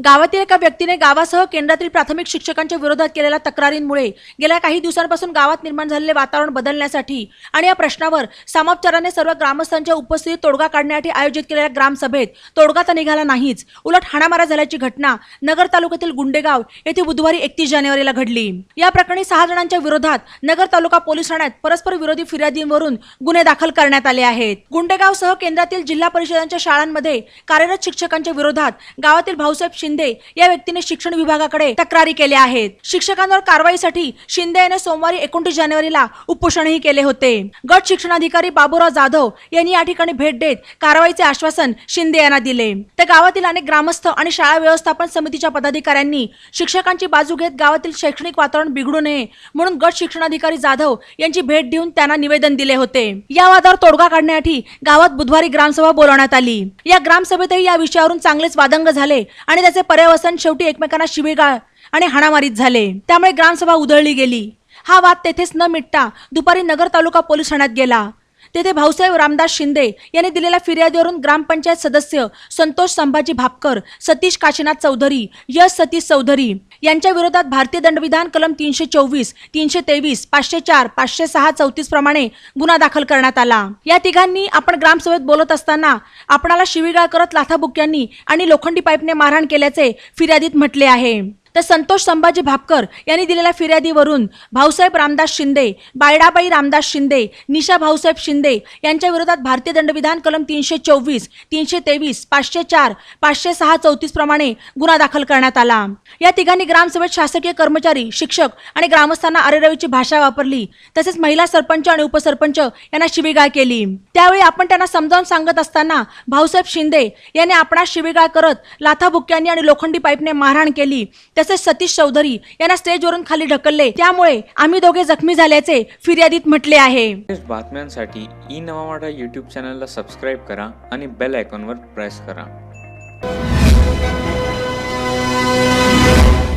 गावातील एका व्यक्तीने गावासह केंद्रातील प्राथमिक शिक्षकांच्या विरोधात केलेल्या तक्रारींमुळे गेल्या काही दिवसांपासून गावात निर्माण झालेले वातावरण बदलण्यासाठी आणि या प्रश्नावर सामोपचाराने सर्व ग्रामस्थांच्या उपस्थितीत तोडगा काढण्यासाठी आयोजित केलेल्या ग्रामसभेत तोडगा तर निघाला नाहीच. उलट हाणामारा झाल्याची घटना नगर तालुक्यातील गुंडेगाव येथे बुधवारी एकतीस जानेवारीला घडली. या प्रकरणी सहा जणांच्या विरोधात नगर तालुका पोलीस ठाण्यात परस्पर विरोधी फिर्यादींवरून गुन्हे दाखल करण्यात आले आहेत. गुंडेगावसह केंद्रातील जिल्हा परिषदांच्या शाळांमध्ये कार्यरत शिक्षकांच्या विरोधात गावातील भाऊसाहेब शिंदे या व्यक्तीने शिक्षण विभागाकडे तक्रारी केल्या आहेत. शिक्षकांवर कारवाईसाठी शिंदे याने सोमवारी एकोणतीस जानेवारीला उपोषणही केले होते. गट शिक्षणाधिकारी बाबूराव जाधव यांनी या ठिकाणी भेट देत कारवाईचे आश्वासन शिंदे यांना दिले. तर गावातील अनेक ग्रामस्थ आणि शाळा व्यवस्थापन समितीच्या पदाधिकाऱ्यांनी शिक्षकांची बाजू घेत गावातील शैक्षणिक वातावरण बिघडू नये म्हणून गट शिक्षणाधिकारी जाधव यांची भेट देऊन त्यांना निवेदन दिले होते. या वादावर तोडगा काढण्यासाठी गावात बुधवारी ग्रामसभा बोलवण्यात आली. या ग्रामसभेतही या विषयावरून चांगलेच वादंग झाले आणि त्याचे पर्यवसन शेवटी एकमेकांना शिवीगाळ आणि हाणामारीत झाले. त्यामुळे ग्रामसभा उधळली गेली. हा वाद तेथेच न मिटता दुपारी नगर तालुका पोलीस ठाण्यात गेला. तेथे भाऊसाहेब रामदास शिंदे यांनी दिलेल्या फिर्यादीवरून ग्रामपंचायत सदस्य संतोष संभाजी भापकर सतीश काशीनाथ चौधरी यश सतीश चौधरी यांच्या विरोधात भारतीय दंडविधान कलम तीनशे चोवीस तीनशे तेवीस पाचशे चार पाचशे सहा चौतीस प्रमाणे गुन्हा दाखल करण्यात आला. या तिघांनी आपण ग्रामसभेत बोलत असताना आपणाला शिवीगाळ करत लाथाबुक्यांनी आणि लोखंडी पाईपने मारहाण केल्याचे फिर्यादीत म्हटले आहे. तर संतोष संभाजी भापकर यांनी दिलेल्या फिर्यादीवरून भाऊसाहेब रामदास शिंदे बायडाबाई रामदास शिंदे निशा भाऊसाहेब शिंदे यांच्या विरोधात भारतीय दंडविधान कलम तीनशे चोवीस तीनशे तेवीस पाचशे चार पाचशे सहा चौतीस प्रमाणे गुन्हा दाखल करण्यात आला. या तिघांनी ग्रामसभेत शासकीय कर्मचारी शिक्षक आणि ग्रामस्थांना अरेरवीची भाषा वापरली तसेच महिला सरपंच आणि उपसरपंच यांना शिवीगाळ केली. त्यावेळी आपण त्यांना समजावून सांगत असताना भाऊसाहेब शिंदे यांनी आपणास शिवीगाळ करत लाथाबुक्यांनी आणि लोखंडी पाईपने मारहाण केली. तसेच सतीश चौधरी यांना स्टेजवरून खाली ढकलले त्यामुळे आम्ही दोघे जखमी झाल्याचे फिर्यादीत म्हटले आहे. बातम्यांसाठी ई नवा युट्यूब यूट्यूब चॅनलला सबस्क्राईब करा आणि बेल आयकॉनवर प्रेस करा.